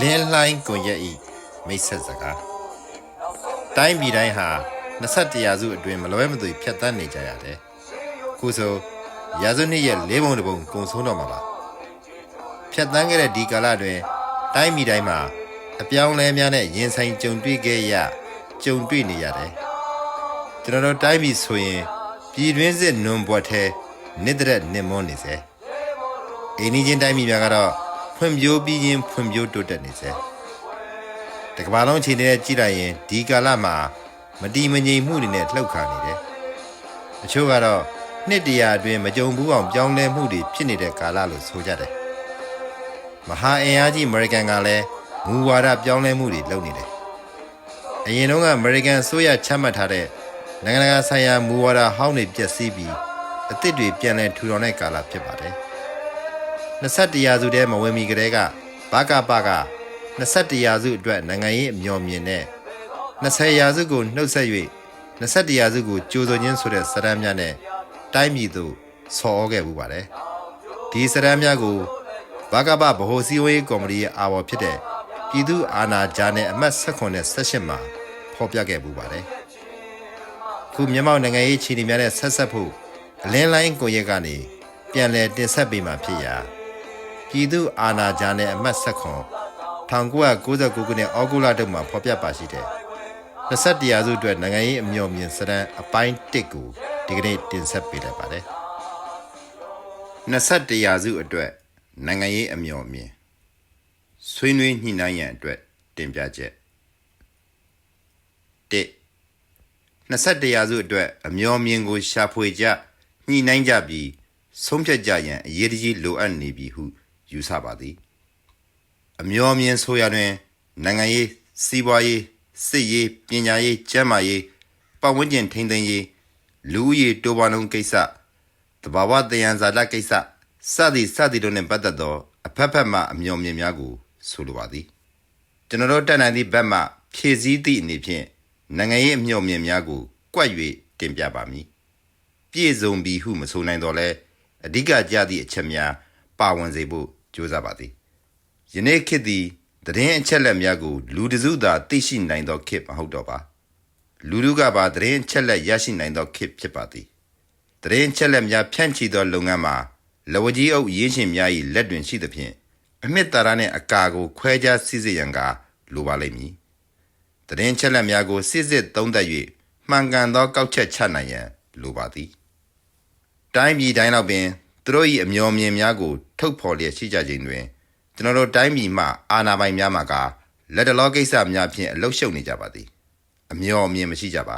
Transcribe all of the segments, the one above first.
လင်းလှိုင်းကွန်ရက်ဤမိတ်ဆက်စကားတိုင်းပြည်တိုင်းဟာ21ရာစုအတွင်းမလွဲမသွေဖြတ်သန်းနေကြရတယ်ခုဆိုရာစုနှစ်ရဲ့လေးပုံတစ်ပုံကုံဆုံးတော့မှာပါဖြတ်သန်းခဲ့တဲ့ဒီကာလတွင်တိုင်းပြည်တိုင်းမှာအပြောင်းလဲများနဲ့ရင်ဆိုင်ကြုံတွေ့ခဲ့ရကြုံတွေ့နေရတယ်ကျွန်တော်တို့တိုင်းပြည်ဆိုရင်ပြည်တွင်းစစ်နွန်ဘွက်ထဲနစ်တဲ့နစ်မွန်းနေစေအိန္ဒိချင်းတိုင်းပြည်များကတော့ ဖွံ့ဖြိုးပြီးချင်းဖွံ့ဖြိုးတိုးတက်နေစေတကမ္ဘာလုံးအခြေအနေနဲ့ကြည့်လိုက်ရင်ဒီကာလမှာမတီမငြိမ်မှုတွေနဲ့လှုပ်ခါနေတယ်အချို့ကတော့နှစ်တရာအတွင်းမကြုံဘူးအောင်ပြောင်းလဲမှုတွေဖြစ်နေတဲ့ကာလလို့ဆိုကြတယ်မဟာအင်အားကြီးအမေရိကန်ကလည်းမူဝါဒပြောင်းလဲမှုတွေလုပ်နေတယ်အရင်တုန်းကအမေရိကန်အစိုးရချမှတ်ထားတဲ့နိုင်ငံတကာဆိုင်ရာမူဝါဒဟောင်းတွေပြည့်စည်ပြီးအသစ်တွေပြန်လည်ထူထောင်တဲ့ကာလဖြစ်ပါတယ် 21ရာစုတည်းမဝင်မီကတည်းကဘာကပက21ရာစုအတွက်နိုင်ငံရေးအမျှော်မြင်တဲ့20ရာစုကိုနှုတ်ဆက်၍21ရာစုကိုကြိုးစိုးခြင်းဆိုတဲ့စရမ်းများနဲ့တိုင်းပြည်သို့ဆော်ဩခဲ့မှုပါတယ်ဒီစရမ်းများကိုဘာကပဗဟိုစည်းဝေးကော်မတီရဲ့အာဘော်ဖြစ်တဲ့ပြည်သူ့အာဏာကြားနဲ့အမှတ်16နဲ့18မှာဖော်ပြခဲ့မှုပါတယ်ခုမြန်မာနိုင်ငံရေးခြေအနေများနဲ့ဆက်ဆက်ဖို့အလင်းလိုင်းကိုရက်ကနေပြန်လည်တင်ဆက်ပေးမှာဖြစ်ရာ ပြည်သူ့အာဏာကြားနဲ့အမှတ်16 1999ခုနှစ်ဩဂုတ်လတုန်းမှာဖော်ပြပါရှိတဲ့21ရာစုအတွက်နိုင်ငံရေးအမျှော်မြင်စရန်အပိုင်း1ကိုဒီကနေ့တင်ဆက်ပေးလိုက်ပါတယ်21ရာစုအတွက်နိုင်ငံရေးအမျှော်မြင်ဆွေးနွေးညှိနှိုင်းရန်အတွက်တင်ပြချက်1 21ရာစုအတွက်အမျှော်မြင်ကိုရှာဖွေကြညှိနှိုင်းကြပြီးဆုံးဖြတ်ကြရန်အရေးတကြီးလိုအပ်နေပြီဟု ယူဆပါသည်အမျော်မြင်ဆိုရတွင်နိုင်ငံရေးစီးပွားရေးစစ်ရေးပညာရေးကျန်းမာရေးပတ်ဝန်းကျင်ထိန်းသိမ်းရေးလူဦးရေတိုးပွားနှုန်းကိစ္စတဘာဝတယံဇာတကိစ္စစသည်စသည်တို့နှင့်ပတ်သက်သောအဖက်ဖက်မှအမျော်မြင်များကိုဆိုလိုပါသည်ကျွန်တော်တို့တက်နိုင်သည့်ဘက်မှဖြည့်ဆည်းသည့်အနေဖြင့်နိုင်ငံရေးအမျော်မြင်များကိုကွက်၍တင်ပြပါမည်ပြည့်စုံပြီဟုမဆိုနိုင်တော့လဲအဓိကကြသည့်အချက်များပါဝင်စေဖို့ ကြိုးစားပါသည်ယနေ့ခေတ်သည်သတင်းအချက်လက်များကိုလူတစုသာသိရှိနိုင်သောခေတ်မဟုတ်တော့ပါလူလူကပါသတင်းအချက်လက်ရရှိနိုင်သောခေတ်ဖြစ်ပါသည်သတင်းအချက်လက်များဖြန့်ချီသောလုပ်ငန်းမှာလဝကြီးအုပ်ရင်းရှင်များ၏လက်တွင်ရှိသဖြင့်အမြင့်တာရနှင့်အကာကိုခွဲခြားစစ်စစ်ရန်ကလိုပါလိမ့်မည်သတင်းအချက်လက်များကိုစစ်စစ်သုံးသပ်၍မှန်ကန်သောကောက်ချက်ချနိုင်ရန်လိုပါသည်တိုင်းပြည်တိုင်းတော့ပင် သူတို့၏အမျော်မြင်များကို ထုတ်ဖော်လျက်ရှိကြခြင်းတွင်ကျွန်တော်တို့တိုင်းပြည်မှအာဏာပိုင်များမှာကလက်တလောကိစ္စများဖြင့်အလုရှုပ်နေကြပါသည်အမျော်မြင်မရှိကြပါ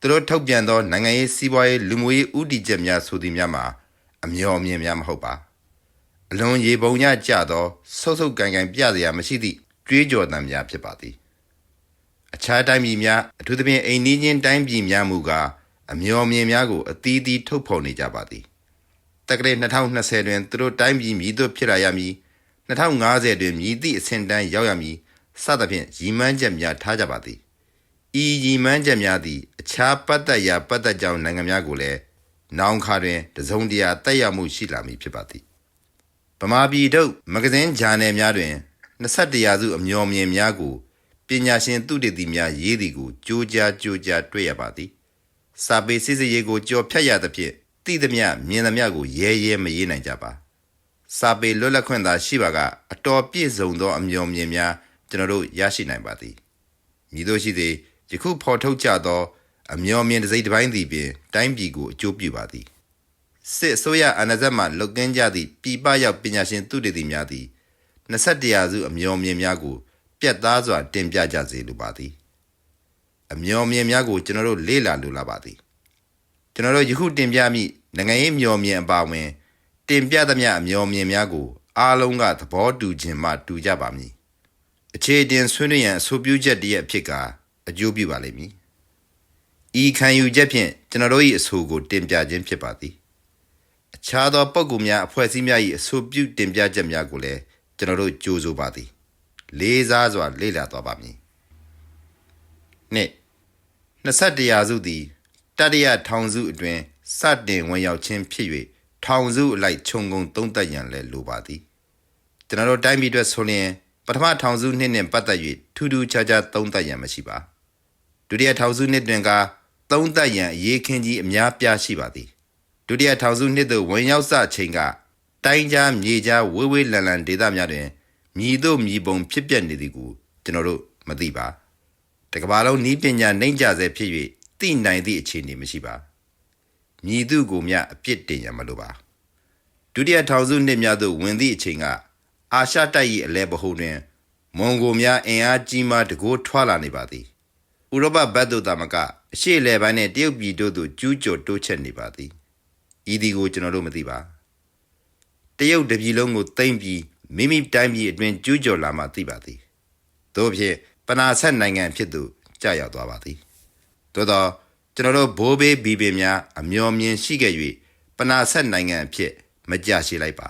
သူတို့ထုတ်ပြန်သောနိုင်ငံရေးစီးပွားရေးလူမှုရေးဥတီချက်များဆိုသည်များမှာအမျော်မြင်များမဟုတ်ပါအလွန်ရေပုံညကြသောဆုတ်ဆုတ်ကန်ကန်ပြစရာမရှိသည့်ကြွေးကြော်သံများဖြစ်ပါသည်အခြားတိုင်းပြည်များအထူးသဖြင့်အိမ်နီးချင်းတိုင်းပြည်များမူကားအမျော်မြင်များကိုအသီးသီးထုတ်ဖော်နေကြပါသည် တက္ကရာ2020တွင်သူတို့တိုင်းပြည်မြည်သို့ဖြစ်လာရမည်2050တွင်မြည်သည့်အဆင့်တန်းရောက်ရမည်စသဖြင့်ရည်မှန်းချက်များထားကြပါသည်ဤရည်မှန်းချက်များသည်အခြားပတ်သက်ရာပတ်သက်ကြောင်းနိုင်ငံများကိုလည်းနောင်ခါတွင်တစုံတရာတက်ရောက်မှုရှိလာမည်ဖြစ်ပါသည်ဗမာပြည်တို့မဂဇင်းဂျာနယ်များတွင်21ရာစုအမျော်မြင်များကိုပညာရှင်သူတေသီများရေးသည်ကိုကြိုးကြားကြိုးကြားတွေ့ရပါသည်စာပေစစ်စစ်ရေးကိုကြော်ဖြတ်ရသဖြင့် တိသမျှမြင်သမျှကိုရဲရဲမရေးနိုင်ကြပါစာပေလွတ်လပ်ခွင့်သာရှိပါကအတော်ပြည့်စုံသောအမျော်မြင်များကျွန်တော်တို့ရရှိနိုင်ပါသည်မြည်တို့ရှိသည်ယခုဖော်ထုတ်ကြသောအမျော်မြင်တစ်စိတ်တစ်ပိုင်းသည်ပင်တိုင်းပြည်ကိုအကျိုးပြုပါသည်စစ်အစိုးရအာဏာစက်မှလုတ်ကင်းကြသည့်ပြည်ပရောက်ပညာရှင်သူတေသီများသည်21ရာစုအမျော်မြင်များကိုပြတ်သားစွာတင်ပြကြစေလိုပါသည်အမျော်မြင်များကိုကျွန်တော်တို့လေ့လာလိုလာပါသည်ကျွန်တော်တို့ယခုတင်ပြမိ နိုင်ငံရေးမျော်မြင်အပါအဝင် တင်ပြသမျှအမျော်မြင်များကို အားလုံးကသဘောတူခြင်းမှတူကြပါမည်အခြေတင်ဆွေးနွေးရန်အဆိုပြုချက်တည်းရဲ့အဖြစ်ကအကျိုးပြုပါလိမ့်မည်ဤခံယူချက်ဖြင့်ကျွန်တော်တို့၏အဆိုကို တင်ပြခြင်းဖြစ်ပါသည်အခြားသောပုဂ္ဂိုလ်များအဖွဲ့အစည်းများ၏အဆိုပြုတင်ပြချက်များကိုလည်းကျွန်တော်တို့ကြိုးဆိုပါသည် လေးစားစွာလေ့လာသွားပါမည်နှစ်21ရာစုသည်တတိယထောင်စုအတွင် စတင်ဝင်ရောက်ခြင်းဖြစ်၍ထောင်စုအလိုက်ခြုံငုံသုံးသက်ရန်လည်းလိုပါသည်ကျွန်တော်တို့တိုင်းပြည်အတွက်ဆိုလျင်ပထမထောင်စုနှစ်နှင့်ပတ်သက်၍ထူးထူးခြားခြားသုံးသပ်ရန်မရှိပါဒုတိယထောင်စုနှစ်တွင်ကသုံးသပ်ရန်အရေးခင်းကြီးအများပြားရှိပါသည်ဒုတိယထောင်စုနှစ်သို့ဝင်ရောက်စချိန်ကတိုင်းကြားမြေကြားဝေးဝေးလန်လန်ဒေသများတွင်မြည်တို့မြည်ပုံဖြစ်ပျက်နေသည်ကိုကျွန်တော်တို့မသိပါတကဘာလုံးနီးပညာနှိမ့်ကြဆဲဖြစ်၍သိနိုင်သည့်အခြေအနေမရှိပါ မြည်သူကိုမျှအပြစ်တင်ရမလိုပါဒုတိယထောင်စုနှစ်များသို့ဝင်သည့်အချိန်ကအာရှတိုက်၏အလဲပဟုတွင်မွန်ဂိုများအင်အားကြီးမှတကိုးထွာလာနေပါသည်ဥရောပဘက်သို့သာမကအရှေ့လယ်ပိုင်းနှင့်တရုတ်ပြည်တို့သို့ကျူးကျော်တိုးချဲ့နေပါသည်ဤဒီကိုကျွန်တော်တို့မသိပါတရုတ်တပြည်လုံးကိုသိမ့်ပြီးမိမိတိုင်းပြည်အတွင်းကျူးကျော်လာမှသိပါသည်တို့ဖြင့်ပနာဆက်နိုင်ငံဖြစ်သူကြာရောက်သွားပါသည်သို့သော ကျွန်တော်တို့ဘိုးဘေးဘီဘင်များအမျော်မြင်ရှိခဲ့၍ပနာဆက်နိုင်ငံအဖြစ်မကြရှိလိုက်ပါ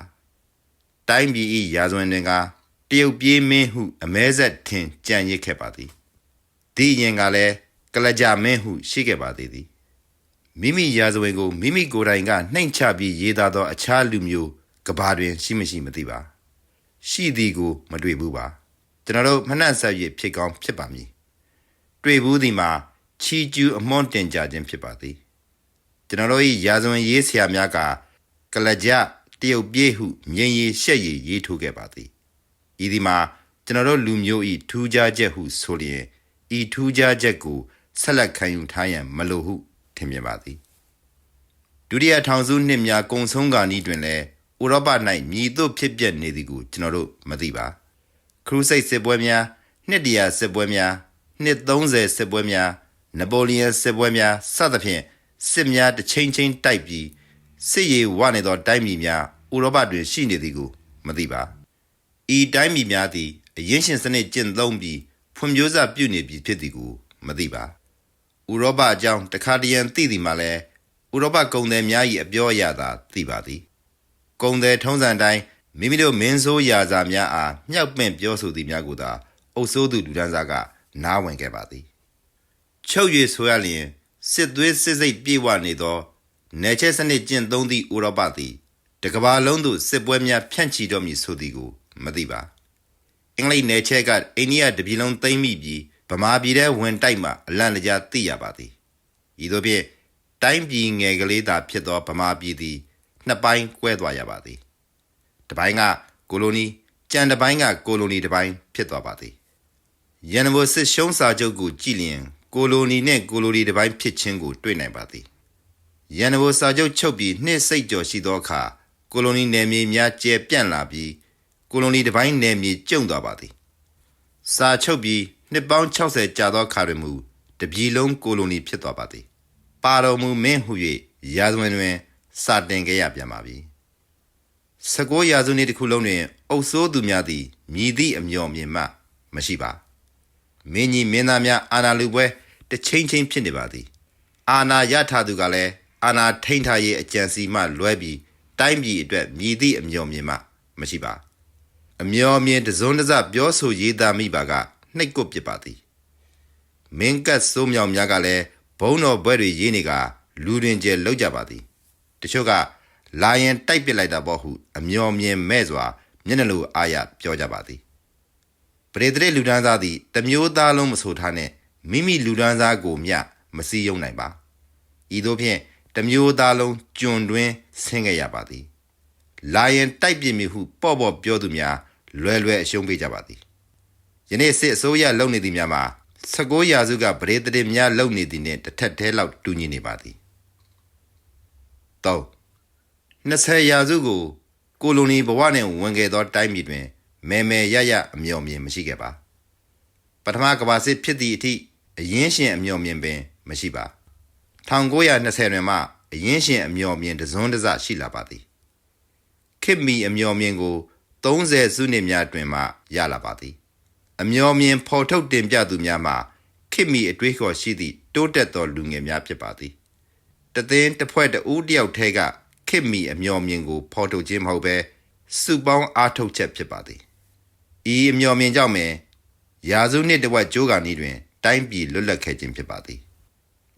တိုင်းပြည်၏ရာဇဝင်တွင်ကတရုတ်ပြေးမင်းဟုအမဲဆက်ထင်ကြံ့ရစ်ခဲ့ပါသည်ဒီရင်ကလည်းကလကြမင်းဟုရှိခဲ့ပါသေးသည်မိမိရာဇဝင်ကိုမိမိကိုယ်တိုင်ကနှိမ်ချပြီးရေးသားသောအခြားလူမျိုးကဘာတွင် ရှိမရှိမသိပါ ရှိသည်ကို မတွေ့ဘူးပါ ကျွန်တော်တို့မနှံ့ဆက်၍ဖြစ်ကောင်းဖြစ်ပါမည်တွေ့ဘူးသည်မှာ ချီကျူးအမွန်တင်ကြခြင်းဖြစ်ပါသည်ကျွန်တော်တို့၏ရာဇဝင်ရေးဆရာများကကလကြတရုတ်ပြေးဟုမြင်ရည်ရှက်ရည်ရေးထိုးခဲ့ပါသည်ဤဒီမှာကျွန်တော်တို့လူမျိုး၏ထူးခြားချက်ဟုဆိုလျင်ဤထူးခြားချက်ကိုဆက်လက်ခံယူထားရန်မလိုဟုထင်မြင်ပါသည်ဒုတိယထောင်စုနှစ်များကုံဆုံးကာနီးတွင်လည်းဥရောပ၌မြည်သို့ဖြစ်ပျက်နေသည်ကိုကျွန်တော်တို့မသိပါခရုစိတ်စစ်ပွဲများနှစ်တရာစစ်ပွဲများနှစ်30စစ်ပွဲများ နပိုလီယန်စစ်ပွဲများစသဖြင့်စစ်များတစ်ချိန်ချင်းတိုက်ပြီးစစ်ရေးဝနေသောတိုင်းပြည်များဥရောပတွင်ရှိနေသည်ကိုမသိပါဤတိုင်းပြည်များသည်အရင်ရှင်စနစ်ကျင့်သုံးပြီးဖွံ့ဖြိုးစပြုနေပြီဖြစ်သည်ကိုမသိပါဥရောပအကြောင်းတခါတရံသိသည်မှာလဲဥရောပကုန်သည်များ၏အပြောအရသာသိပါသည်ကုန်သည်ထုံးစံတိုင်းမိမိတို့မင်းဆိုးရာဇာများအားမြောက်ပင့်ပြောဆိုသည်များကိုသာအုပ်စိုးသူလူဒန်းစားကနားဝင်ခဲ့ပါသည် ချုပ်၍ဆိုရလျင်စစ်သွေးစစ်စိတ်ပြေဝနေသောနယ်ချဲစနစ်ကျင့်သုံးသည့်ဥရောပသည်တကဘာလုံးသို့စစ်ပွဲများဖြန့်ချီတော့မည်ဆိုသည်ကိုမသိပါအင်္ဂလိပ်နယ်ချဲကအိန္ဒိယတပြည်လုံးသိမ်းမိပြီးဗမာပြည်ထဲဝင်တိုက်မှအလန့်တကြားသိရပါသည်ဤသို့ဖြင့်တိုင်းပြည်ငယ်ကလေးသာဖြစ်သောဗမာပြည်သည်နှစ်ပိုင်းကွဲသွားရပါသည်တစ်ပိုင်းကကိုလိုနီကြံတစ်ပိုင်းကကိုလိုနီတစ်ပိုင်းဖြစ်သွားပါသည်ရန်ကုန်စစ်ရှုံးစာချုပ်ကိုကြည်လျင် ကိုလိုနီနဲ့ကိုလိုနီတစ်ပိုင်းဖြစ်ခြင်းကိုတွေ့နိုင်ပါသည်ရန်ကုန်စာချုပ်ချုပ်ပြီးနှစ်စိတ်ကျော်ရှိသောအခါကိုလိုနီနယ်မြေများကျယ်ပြန့်လာပြီးကိုလိုနီတစ်ပိုင်းနယ်မြေကျုံသွားပါသည်စာချုပ်ပြီးနှစ်ပေါင်း60ကြာသောအခါတွင်မူတပြည်လုံးကိုလိုနီဖြစ်သွားပါသည်ပါတော်မူမင်းဟု၍ရာဇဝင်တွင်စတင်ခဲ့ရပြန်ပါပြီ19ရာစုနှစ်တစ်ခုလုံးတွင် အုပ်စိုးသူများသည်မြည်သည့်အမျော်မြင်မှမရှိပါမင်းကြီးမင်းသားများအာဏာလူပွဲ တစ်ချိန်ချင်းဖြစ်နေပါသည် အာဏာရထားသူကလည်းအာဏာထိန်းထားရေးအကြံစီမှလွဲပြီးတိုင်းပြည်အတွက်မြည်သည့်အမျော်မြင်မှမရှိပါအမျော်မြင်တစုံတစပြောဆိုရေးသားမိပါကနှိတ်ကွပစ်ပါသည်မင်းကတ်စိုးမြောင်များကလည်းဘုံတော်ဘွဲတွေရေးနေကလူတွင်ကျဲလောက်ကြပါသည်တချို့ကလာရင်တိုက်ပစ်လိုက်တာပေါ့ဟုအမျော်မြင်မဲ့စွာမျက်နှာလိုအားရပြောကြပါသည်ပရိသေလူဒန်းစားသည်တမျိုးသားလုံးမဆိုထားနဲ့ မိမိလူဒန်းစားကိုမျှမစည်းရုံနိုင်ပါဤသို့ဖြင့်တမျိုးသားလုံးကျွန်တွင်ဆင်းခဲ့ရပါသည်လာရင်တိုက်ပြစ်မိဟုပေါ့ပေါ့ပြောသူများလွယ်လွယ်အရှုံးပေးကြပါသည်ယနေ့စစ်အစိုးရလုပ်နေသည်များမှာ19ရာစုကဗရေတရင်များလုပ်နေသည်နှင့်တစ်ထက်တည်းလောက်တူညီနေပါသည်3 20ရာစုကိုကိုလိုနီဘဝနှင့်ဝင်ခဲ့သောတိုင်းပြည်တွင်မဲမဲရရအမျော်မြင်မရှိခဲ့ပါပထမကမ္ဘာစစ်ဖြစ်သည့်အထိ အရင်ရှင်အမျော်မြင်ပင် မရှိပါ1920တွင်မှအရင်ရှင်အမျော်မြင်တစွန်းတစရှိလာပါသည်ခေတ်မီအမျော်မြင်ကို30စုနှစ်များတွင်မှရလာပါသည် အမျော်မြင်ဖော်ထုတ်တင်ပြသူများမှာခေတ်မီအတွေးခေါ်ရှိသည့်တိုးတက်သောလူငယ်များဖြစ်ပါသည်တသင်းတစ်ဖွဲ့တဦးတယောက်ထဲကခေတ်မီအမျော်မြင်ကိုဖော်ထုတ်ခြင်းမဟုတ်ဘဲစုပေါင်းအားထုတ်ချက်ဖြစ်ပါသည်ဤအမျော်မြင်ကြောင့်ပင်ရာစုနှစ်တဝက်ကျိုးကာနီးတွင် တိုင်းပြည်လွတ်လပ်ခဲ့ခြင်းဖြစ်ပါသည်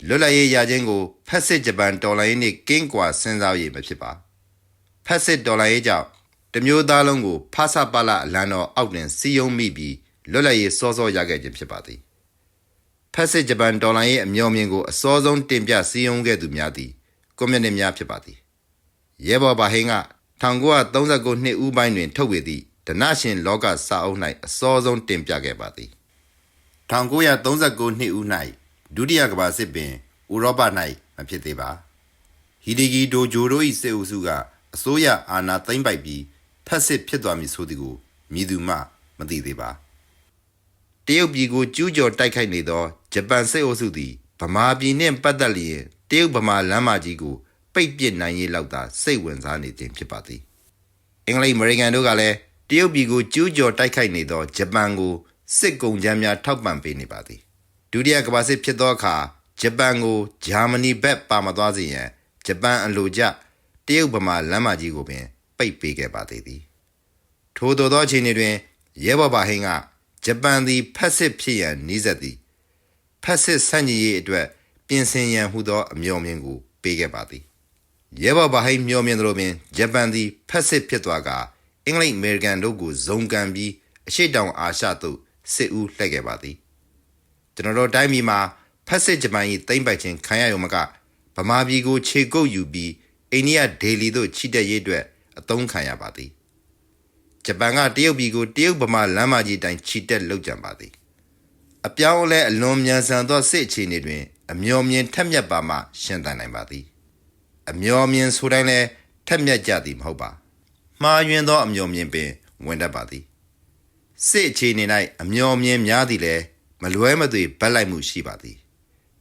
လွတ်လပ်ရေးရခြင်းကိုဖက်စစ်ဂျပန်တော်လိုင်းနှင့်ကင်းကွာစဉ်းစားရည်မဖြစ်ပါဖက်စစ်တော်လိုင်းရေးကြောင့်တစ်မျိုးသားလုံးကိုဖဆပလအလံတော်အောက်တွင်စီယုံမိပြီးလွတ်လပ်ရေးစောစောရခဲ့ခြင်းဖြစ်ပါသည်ဖက်စစ်ဂျပန်ဒေါ်လာရဲ့အမျော်မြင်ကိုအစောဆုံးတင်ပြစီယုံခဲ့သူများသည်ကွန်မြူနစ်များဖြစ်ပါသည်ရဲဘော်ဘာဟင်းက1939နှစ်ဦးပိုင်းတွင် ထုတ်ဝေသည့်ဒနရှင်လောကစာအုပ်၌အစောဆုံးတင်ပြခဲ့ပါသည် 1939နှစ်ဦး၌ဒုတိယကမ္ဘာစစ်ပင်ဥရောပ၌မဖြစ်သေးပါဟီဒီဂီဒိုဂျိုတို့၏စစ်အုပ်စုကအစိုးရအာဏာသိမ်းပိုက်ပြီးဖက်စစ်ဖြစ်သွားမည်ဆိုသည်ကိုမည်သူမှမသိသေးပါတရုတ်ပြည်ကိုကျူးကျော်တိုက်ခိုက်နေသောဂျပန်စစ်အုပ်စုသည်ဗမာပြည်နှင့်ပတ်သက်လျင်တရုတ်ဗမာလမ်းမကြီးကိုပိတ်ပစ်နိုင်ရေးလောက်သာစိတ်ဝင်စားနေခြင်းဖြစ်ပါသည်အင်္ဂလိပ်အမေရိကန်တို့ကလည်းတရုတ်ပြည်ကိုကျူးကျော်တိုက်ခိုက်နေသောဂျပန်ကို စစ်ကုန်ကြမ်းများထောက်ပံ့ပေးနေပါသည်ဒုတိယကမ္ဘာစစ်ဖြစ်သောအခါဂျပန်ကိုဂျာမနီဘက်ပါမသွားစေရန်ဂျပန်အလိုကျတရုတ်ဗမာလမ်းမကြီးကိုပင် ပိတ်ပေးခဲ့ပါသေးသည်ထို့သောသောအချိန်တွင်ရဲဘော်ဘာဟင်းကဂျပန်သည်ဖက်စစ်ဖြစ်ရန်နှီးဆက်သည်ဖက်စစ်ဆန့်ကျင်ရေးအတွက်ပြင်ဆင်ရန်ဟူသောအမျှော်မြင်ကိုပေးခဲ့ပါသည်ရဲဘော်ဘာဟင်းမျှော်မြင်သလိုပင်ဂျပန်သည်ဖက်စစ်ဖြစ်သွားကအင်္ဂလိပ်အမေရိကန်တို့ကိုဇုံကန်ပြီးအရှိတောင်အာရှသို့ စစ်ဦးလှည့်ခဲ့ပါသည်ကျွန်တော်တို့တိုင်းပြည်မှာဖက်စစ်ဂျပန်၏တိမ့်ပိုက်ခြင်းခံရရုံမကဗမာပြည်ကိုခြေကုပ်ယူပြီးအိန္ဒိယဒေလီသို့ချီတက်ရေးအတွက်အသုံးခံရပါသည်ဂျပန်ကတရုတ်ပြည်ကိုတရုတ်ဗမာလမ်းမကြီးတိုင်းချီတက်လှုပ်ကြံပါသည်အပြောင်းအလဲအလွန်မြန်ဆန်သောစစ်အခြေအနေတွင်အမျော်မြင်ထက်မြက်ပါမှရှင်သန်နိုင်ပါသည်အမျော်မြင်ဆိုတိုင်းလဲထက်မြက်ကြသည်မဟုတ်ပါမှားယွင်းသောအမျော်မြင်ပင်ဝင်တတ်ပါသည် စစ်အခြေအနေ၌အမျော်မြင်များသည်လဲမလွဲမသွေဗတ်လိုက်မှုရှိပါသည်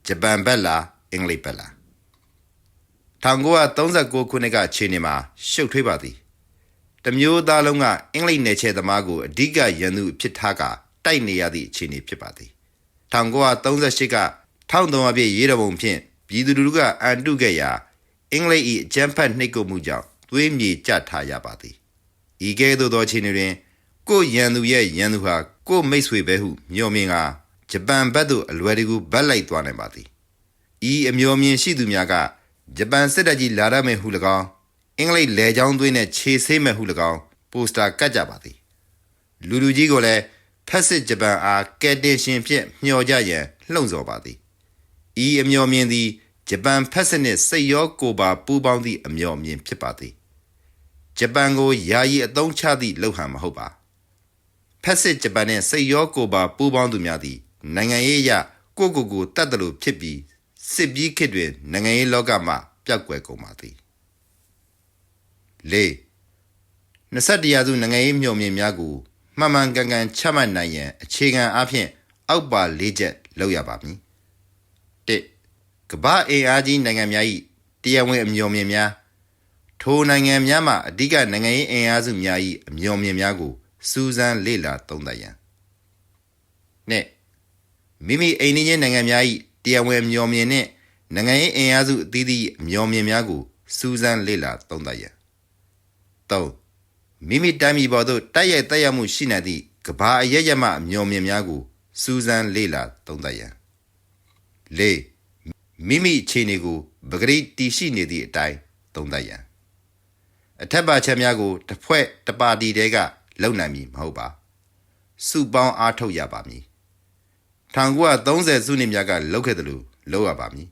ဂျပန်ဘက်လားအင်္ဂလိပ်ဘက်လား1939ခုနှစ်ကခြေနေမှာရှုပ်ထွေးပါသည်တမျိုးသားလုံးကအင်္ဂလိပ်နယ်ချဲသမားကိုအဓိကရန်သူဖြစ်ထားကတိုက်နေရသည့်အခြေအနေဖြစ်ပါသည်1938က1300ပြည့်ရေးတော်ပုံဖြင့်ပြည်သူလူထုကအန်တုခဲ့ရာအင်္ဂလိပ်၏အကြမ်းဖက်နှိပ်ကွပ်မှုကြောင့်သွေးမြေကျထားရပါသည်ဤကဲ့သို့သောအခြေအနေတွင် ကိုရန်သူရဲ့ရန်သူဟာကိုမိတ်ဆွေပဲဟုမျှော်မြင်ကဂျပန်ဘက်သို့အလွယ်တကူဗတ်လိုက်သွားနိုင်ပါသည်ဤအမျော်မြင်ရှိသူများကဂျပန်စစ်တပ်ကြီးလာရမယ်ဟု၎င်းအင်္ဂလိပ်လေကြောင်းသွင်းနဲ့ခြေဆေးမယ်ဟု၎င်းပိုစတာကတ်ကြပါသည်လူလူကြီးကိုလည်းဖက်စစ်ဂျပန်အားကယ်တင်ရှင်ဖြင့်မျှော်ကြရန်လှုံ့ဆော်ပါသည်ဤအမျော်မြင်သည်ဂျပန်ဖက်စစ်နှင့်စိတ်ရောကိုယ်ပါပူးပေါင်းသည့်အမျော်မြင်ဖြစ်ပါသည်ဂျပန်ကိုယာယီအသုံးချသည့်လှုပ်ဟန်မဟုတ်ပါ ဖက်စစ်ဂျပန်နှင့်စိတ်ရောကိုယ်ပါပူးပေါင်းသူများသည်နိုင်ငံရေးအရကိုကိုကိုတတ်တယ်လို့ဖြစ်ပြီးစစ်ပြီးခေတ်တွင်နိုင်ငံရေးလောကမှပျောက်ကွယ်ကုန်ပါသည်၄21ရာစုနိုင်ငံရေးမျှော်မြင်များကိုမှန်မှန်ကန်ကန်ချမှတ်နိုင်ရန်အခြေခံအားဖြင့်အောက်ပါ၄ချက်လုပ်ရပါမည်၁ကမ္ဘာအင်အားကြီးနိုင်ငံများ၏တရားဝင်အမျှော်မြင်များထိုနိုင်ငံများမှအဓိကနိုင်ငံရေးအင်အားစုများ၏အမျှော်မြင်များကို စူးစမ်းလေ့လာသုံးသပ်ရန်၂မိမိအိမ်နီးချင်းနိုင်ငံများ၏တရားဝင်မျှော်မြင်နှင့်နိုင်ငံရေးအင်အားစုအသီးသီးမျှော်မြင်များကိုစူးစမ်းလေ့လာသုံးသပ်ရန်၃မိမိတိုင်းပြည်ပေါ်သို့တိုက်ရိုက်တက်ရောက်မှုရှိနေသည့်ကဘာအရရမှမျှော်မြင်များကိုစူးစမ်းလေ့လာသုံးသပ်ရန်၄မိမိအခြေအနေကိုပဂရိတီရှိနေသည့်အတိုင်းသုံးသပ်ရန်အထက်ပါချက်များကိုတစ်ဖွဲ့တစ်ပါတီတည်းက လုံနိုင်မည်မဟုတ်ပါစုပေါင်းအားထုတ်ရပါမည်1930စုနှစ်များကလောက်ခဲ့တယ်လို့လောက်ရပါမည်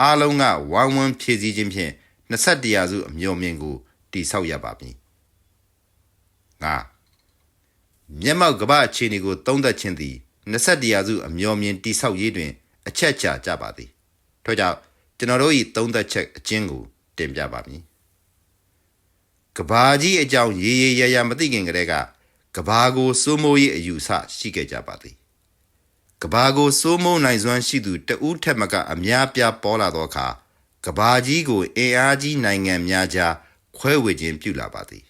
အားလုံးကဝိုင်းဝန်းဖြည့်ဆည်းခြင်းဖြင့်21ရာစုအမျှော်မြင်ကိုတည်ဆောက်ရပါမည်ငါမျက်မှောက်ကပ္ပအခြေအနေကိုသုံးသပ်ခြင်းသည်21ရာစုအမျှော်မြင်တည်ဆောက်ရေးတွင် အချက်ချာကြပါသည်ထို့ကြောင့်ကျွန်တော်တို့၏သုံးသပ်ချက်အကျဉ်းကိုတင်ပြပါမည် ကဘာကြီးအကြောင်းရေရေရရမသိခင်ကတည်းကကဘာကိုစိုးမိုးရေးအယူဆရှိခဲ့ကြပါသည်ကဘာကိုစိုးမိုးနိုင်စွမ်းရှိသူတဦးထက်မကအများပြားပေါ်လာသောအခါကဘာကြီးကိုအင်အားကြီးနိုင်ငံများကြားခွဲဝေခြင်းပြုလာပါသည်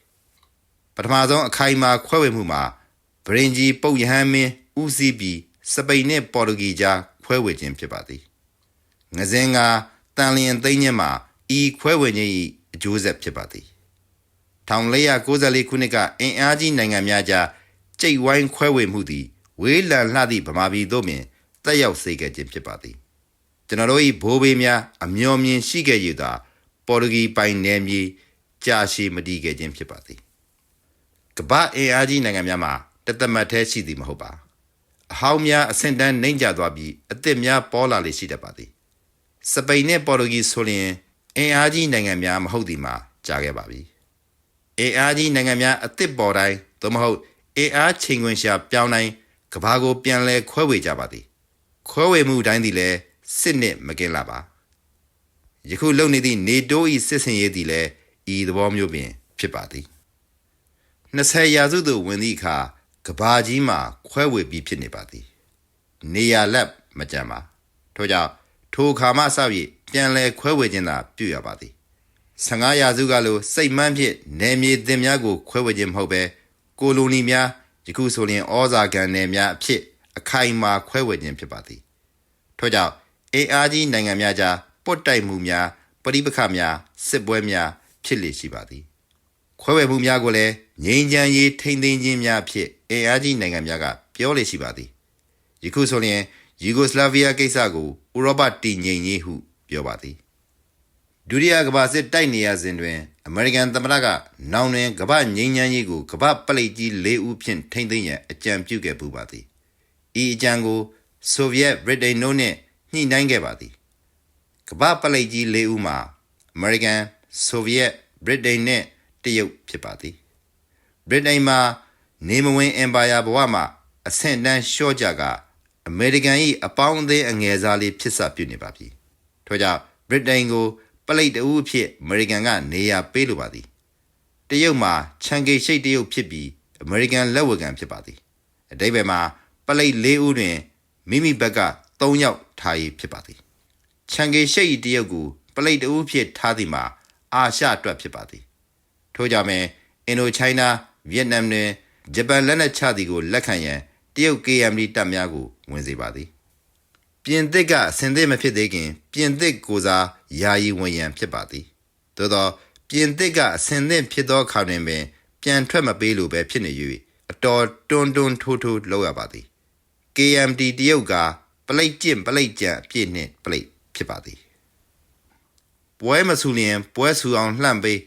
ပထမဆုံးအခိုင်အမာခွဲဝေမှုမှာဗရင်ကြီးပုတ်ရဟန်းမင်းဦးစီးပြီးစပိန်နှင့်ပေါ်တူဂီကြားခွဲဝေခြင်းဖြစ်ပါသည်ငစင်ကတန်လျင်သိန်းချင်းမှာဤခွဲဝေခြင်း၏အကျိုးဆက်ဖြစ်ပါသည် 1494ခုနှစ်ကအင်အားကြီးနိုင်ငံများကြားကြိတ်ဝိုင်းခွဲဝေမှုသည်ဝေးလံလှသည့်ဗမာပြည်သို့ပင်တက်ရောက်စေခဲ့ခြင်းဖြစ်ပါသည်ကျွန်တော်တို့၏ဘိုးဘေးများအမျော်မြင်ရှိခဲ့ရသာပေါ်တူဂီပိုင်နယ်မြေကြာရှည်မတည်ခဲ့ခြင်းဖြစ်ပါသည်ကမ္ဘာအင်အားကြီးနိုင်ငံများမှာတသက်မတ်သေးရှိသည်မဟုတ်ပါအဟောင်းများအဆင့်တန်းနှိမ့်ကျသွားပြီးအသစ်များပေါ်လာလေရှိတတ်ပါသည်စပိန်နဲ့ပေါ်တူဂီဆိုရင်အင်အားကြီးနိုင်ငံများမဟုတ်သည်မှာကြားခဲ့ပါပြီ အင်အားကြီးနိုင်ငံများအသစ်ပေါ်တိုင်းသို့မဟုတ်အင်အားချိန်ခွင်ရှာပြောင်းတိုင်းကမ္ဘာကိုပြန်လဲခွဲဝေကြပါသည် ခွဲဝေမှုတိုင်းသည်လည်းစစ်နစ်မကင်းလာပါယခုလုံနေသည့်နေတိုးဤစစ်စင်ရေးသည်လည်းဤသဘောမျိုးပင် ဖြစ်ပါသည်20ရာစုသို့ဝင်သည့်အခါကဘာကြီးမှာခွဲဝေပြီးဖြစ်နေပါသည် နေရလက်မကြမ်းပါထို့ကြောင့်ထိုအခါမှစ၍ပြန်လဲခွဲဝေခြင်းသာပြုရပါသည် 15ရာစုကလိုစိတ်မှန်းဖြင့်နယ်မြေသင်များကိုခွဲဝေခြင်းမဟုတ်ဘဲကိုလိုနီများယခုဆိုရင်ဩဇာကန်နယ်များအဖြစ်အခိုင်အမာခွဲဝေခြင်းဖြစ်ပါသည်ထို့ကြောင့်အင်အားကြီးနိုင်ငံများကြားပုတ်တိုက်မှုများပဋိပက္ခများစစ်ပွဲများဖြစ်လေရှိပါသည်ခွဲဝေမှုများကိုလည်းငြိမ်းချမ်းရေးထိန်းသိမ်းခြင်းများဖြစ်အင်အားကြီးနိုင်ငံများကပြောလေရှိပါသည်ယခုဆိုရင်ယူဂိုစလာဗီးယားကိစ္စကိုဥရောပတည်ငြိမ်ရေးဟုပြောပါသည် ဒုတိယကမ္ဘာစစ်တိုက်နေရစဉ်တွင်အမေရိကန်သမ္မတကနောင်တွင်ကမ္ဘာငြိမ်းချမ်းရေးကိုကမ္ဘာပလိတ်ကြီး၄ဦးဖြင့်ထိန်းသိမ်းရန်အကြံပြုခဲ့ပူပါသည်ဤအကြံကိုဆိုဗီယက်ဗြိတိန်တို့နှင့်ညှိနှိုင်းခဲ့ပါသည်ကမ္ဘာပလိတ်ကြီး၄ဦးမှာအမေရိကန်ဆိုဗီယက်ဗြိတိန်နှင့်တရုတ်ဖြစ်ပါသည်ဗြိတိန်မှာနေမဝင်အင်ပါယာဘဝမှာအဆင့်တန်းလျှော့ကြကအမေရိကန်၏အပေါင်းအသင်းအငယ်စားလေးဖြစ်စပြုနေပါပြီထို့ကြောင့်ဗြိတိန်ကိုပ လိတ်တဦးအဖြစ်အမေရိကန်ကနေရာပေးလိုပါသည်တရုတ်မှာချန်ကေရှိတ်တရုတ်ဖြစ်ပြီးအမေရိကန်လက်ဝဲကန်ဖြစ်ပါသည်အတိပ္ပယ်မှာပလိတ်၄ဦးတွင်မိမိဘက်က၃ယောက်ထားရဖြစ်ပါသည်ချန်ကေရှိတ်တရုတ်ကိုပလိတ်တဦးဖြစ်ထားသည်မှာအာရှအတွက်ဖြစ်ပါသည်ထို့ကြောင့်ပင်အင်ဒိုချိုင်းနာဗီယက်နမ်တွင်ဂျပန်လက်နက်ချသည်ကိုလက်ခံရန်တရုတ် KMD တပ်များကိုဝင်စေပါသည် ပြင်သစ်ကအစင်သစ်မဖြစ်သေးခင် ပြင်သစ်ကိုစားယာယီဝင်ရန်ဖြစ်ပါသည်သို့သောပြင်သစ်ကအစင်သစ်ဖြစ်သောအခါတွင်ပင် ပြန်ထွက်မပေးလိုပဲဖြစ်နေ၍အတော်တွန်းတွန်းထိုးထိုးလောက်ရပါသည် KMD တရုတ်ကပလိတ်ကျင့်ပလိတ်ကြံအပြည့်နှင့်ပလိတ်ဖြစ်ပါသည်ပွဲမဆူလျင်ပွဲဆူအောင်လှန့်ပေး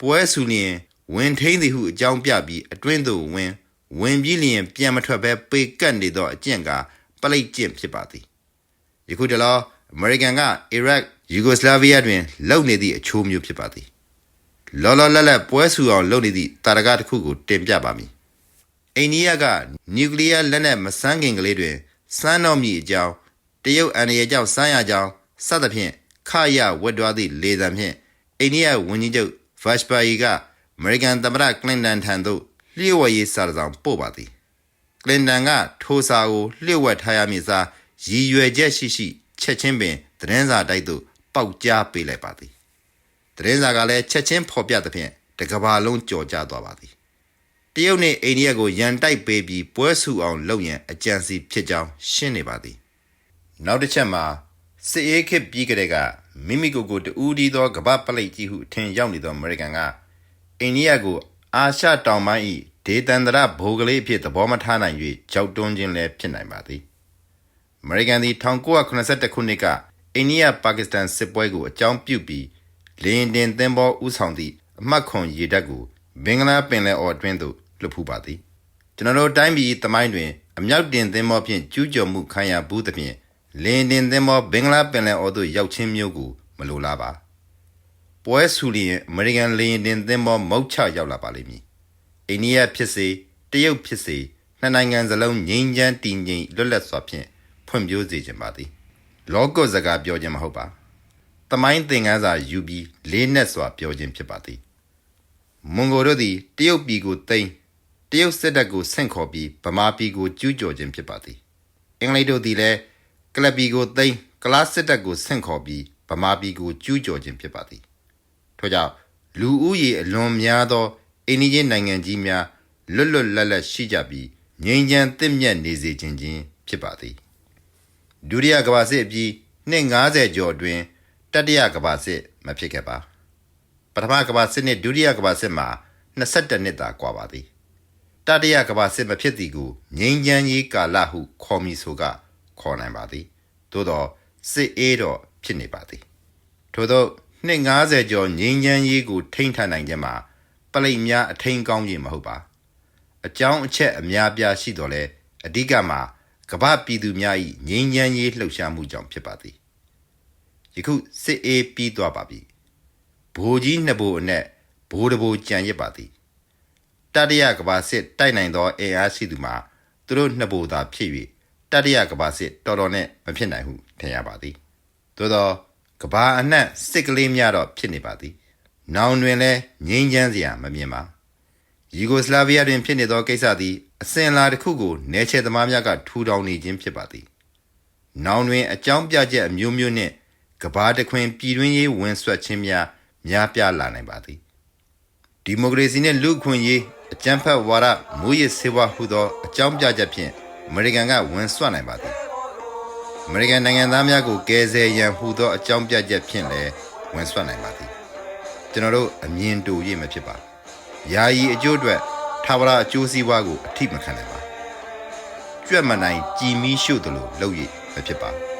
ပွဲဆူလျင်ဝင်ထိန်သည်ဟုအကြောင်းပြပြီးအတွင်းသို့ဝင်ဝင်ပြီးလျင်ပြန်မထွက်ဘဲပေကတ်နေသောအကျင့်ကပလိတ်ကျင့်ဖြစ်ပါသည် ယခုတလောအမေရိကန်ကအီရတ်ယူဂိုစလာဗီးယားတွင်လုံနေသည့်အချိုးမျိုးဖြစ်ပါသည်လောလောလတ်လတ်ပွဲဆူအောင်လုပ်နေသည့်တာရကတစ်ခုကိုတင်ပြပါမည်အိန္ဒိယကနျူကလ িয়ার လက်နက်မစမ်းခင်ကလေးတွင်စမ်းတော်မည်အကြောင်းတရုတ်အန္တရာယ်ကြောင့်စမ်းရကြောင်းစသဖြင့်ခရဝတ်တော်သည့်လေသံဖြင့်အိန္ဒိယဝန်ကြီးချုပ်ဗတ်စပါယီကအမေရိကန်သမ္မတကလင်တန်ထံသို့လျှို့ဝှက်ရေးစာတစ်စောင်ပို့ပါသည်ကလင်တန်ကထိုစာကိုလျှို့ဝှက်ထားရမည်စား ရည်ရွယ်ချက်ရှိရှိချက်ချင်းပင်သတင်းစာတိုက်သို့ပေါက်ကြားပေးလိုက်ပါသည်သတင်းစာကလည်းချက်ချင်းဖော်ပြသဖြင့်တကဘာလုံးကြော်ကြသွားပါသည်တရုတ်နှင့်အိန္ဒိယကိုရန်တိုက်ပေးပြီးပွဲစုအောင်လုပ်ရန်အကြံစီဖြစ်ကြောင်းရှင်းနေပါသည်နောက်တစ်ချက်မှာစစ်အေးခေတ်ပြီးကြတဲ့ကမိမိကိုယ်ကိုတူးဒီသောကမ္ဘာပလိတ်ကြီးဟုအထင်ရောက်နေသောအမေရိကန်ကအိန္ဒိယကိုအာရှတောင်ပိုင်း၏ဒေသန္တရဘိုးကလေးအဖြစ်သဘောမထားနိုင်၍ကြောက်တွန်းခြင်းလည်းဖြစ်နိုင်ပါသည် အမေရိကန်သည်1981ခုနှစ်ကအိန္ဒိယပါကစ္စတန်စစ်ပွဲကိုအကြောင်းပြုပြီးလင်းတင်သင်္ဘောဥဆောင်သည့်အမှတ်ခွန်ရေတပ်ကိုဘင်္ဂလားပင်လယ်အော်အတွင်းသို့လွှတ်ဖူးပါသည်ကျွန်တော်တို့တိုင်းပြည်သမိုင်းတွင်အမြောက်တင်သင်္ဘောဖြင့်ကျူးကျော်မှုခံရဘူးသဖြင့်လင်းတင်သင်္ဘောဘင်္ဂလားပင်လယ်အော်သို့ရောက်ခြင်းမျိုးကိုမလိုလားပါပွဲဆူလျင်အမေရိကန်လေယာဉ်တင်သင်္ဘောမုတ်ချရောက်လာပါလိမ့်မည်အိန္ဒိယဖြစ်စေတရုတ်ဖြစ်စေနှစ်နိုင်ငံစလုံးငြိမ်းချမ်းတည်ငြိမ်လွတ်လပ်စွာဖြင့် ဖွံ့ဖြိုးစေခြင်းပါသည်လောကစကားပြောခြင်းမဟုတ်ပါတမိုင်းသင်ခန်းစာယူပြီးလေးနက်စွာပြောခြင်းဖြစ်ပါသည်မွန်ဂိုတို့သည်တရုတ်ပြည်ကိုသိမ်းတရုတ်စစ်တပ်ကိုဆင့်ခေါ်ပြီးဗမာပြည်ကိုကျူးကျော်ခြင်းဖြစ်ပါသည်အင်္ဂလိပ်တို့သည်လည်းကလပ်ပြည်ကိုသိမ်းကလားစစ်တပ်ကိုဆင့်ခေါ်ပြီးဗမာပြည်ကိုကျူးကျော်ခြင်းဖြစ်ပါသည်ထို့ကြောင့်လူဦးရေအလွန်များသောအိန္ဒိယနိုင်ငံကြီးများလွတ်လွတ်လပ်လပ်ရှိကြပြီးငြိမ်းချမ်းသင့်မြတ်နေစေခြင်းချင်းဖြစ်ပါသည် ဒုတိယကမ္ဘာစစ်အပြီးနှစ်90ကျော်အတွင်းတတိယကမ္ဘာစစ်မဖြစ်ခဲ့ပါပထမကမ္ဘာစစ်နှင့်ဒုတိယကမ္ဘာစစ်မှာ22နှစ်သာကွာပါသည်တတိယကမ္ဘာစစ်မဖြစ်သည်ကိုငြိမ်းချမ်းရေးကာလဟုခေါ်မည်ဆိုကခေါ်နိုင်ပါသည်သို့သောစစ်အေးတော့ဖြစ်နေပါသည်ထို့သောနှစ်90ကျော်ငြိမ်းချမ်းရေးကိုထိန်းထားနိုင်ခြင်းမှာပလိတ်များအထင်ကောင်းခြင်းမဟုတ်ပါအကြောင်းအချက်အများပြားရှိတော်လဲအဓိကမှာ ကမ္ဘာပြည်သူများ၏ငြိမ်းချမ်းရေးလှုပ်ရှားမှုကြောင့်ဖြစ်ပါသည်ယခုစစ်အေးပြီးသွားပါပြီဘိုးကြီးနှစ်ဘိုးအနက်ဘိုးတဘိုးကြံရစ်ပါသည်တတရကမ္ဘာစစ်တိုက်နိုင်သောအင်အားရှိသူမှာသူတို့နှစ်ဘိုးသာဖြစ်၍တတရကမ္ဘာစစ်တော်တော်နဲ့မဖြစ်နိုင်ဟုထင်ရပါသည်သို့သောကမ္ဘာအနှံ့စစ်ကလေးများတော့ဖြစ်နေပါသည်နောင်တွင်လည်းငြိမ်းချမ်းစရာမမြင်ပါယူဂိုစလာဗီးယားတွင်ဖြစ်နေသောကိစ္စသည် အစဉ်အလာတစ်ခုကိုနယ်ချဲသမားများကထူထောင်နေခြင်းဖြစ်ပါသည်။နောင်တွင်အကြောင်းပြချက်အမျိုးမျိုးနှင့်ကဘာတခွင်ပြည်တွင်းရေးဝင်ဆွတ်ခြင်းများများပြားလာနိုင်ပါသည်။ဒီမိုကရေစီနှင့်လူ့အခွင့်အရေးအကြမ်းဖက်ဝါဒမူရစ်ဆေးဝါးဟုသောအကြောင်းပြချက်ဖြင့်အမေရိကန်ကဝင်ဆွတ်နိုင်ပါသည်။အမေရိကန်နိုင်ငံသားများကိုကယ်ဆယ်ရန်ဟူသောအကြောင်းပြချက်ဖြင့်လည်းဝင်ဆွတ်နိုင်ပါသည်။ကျွန်တော်တို့အမြင်တူရမဖြစ်ပါ။ယာယီအကျိုးအတွက် ထာဝရအကျိုးစီးပွားကိုအထိမခံနိုင်ပါကြွက်မနိုင်ကြည်မီးရှို့တယ်လို့လုပ်ရမဖြစ်ပါ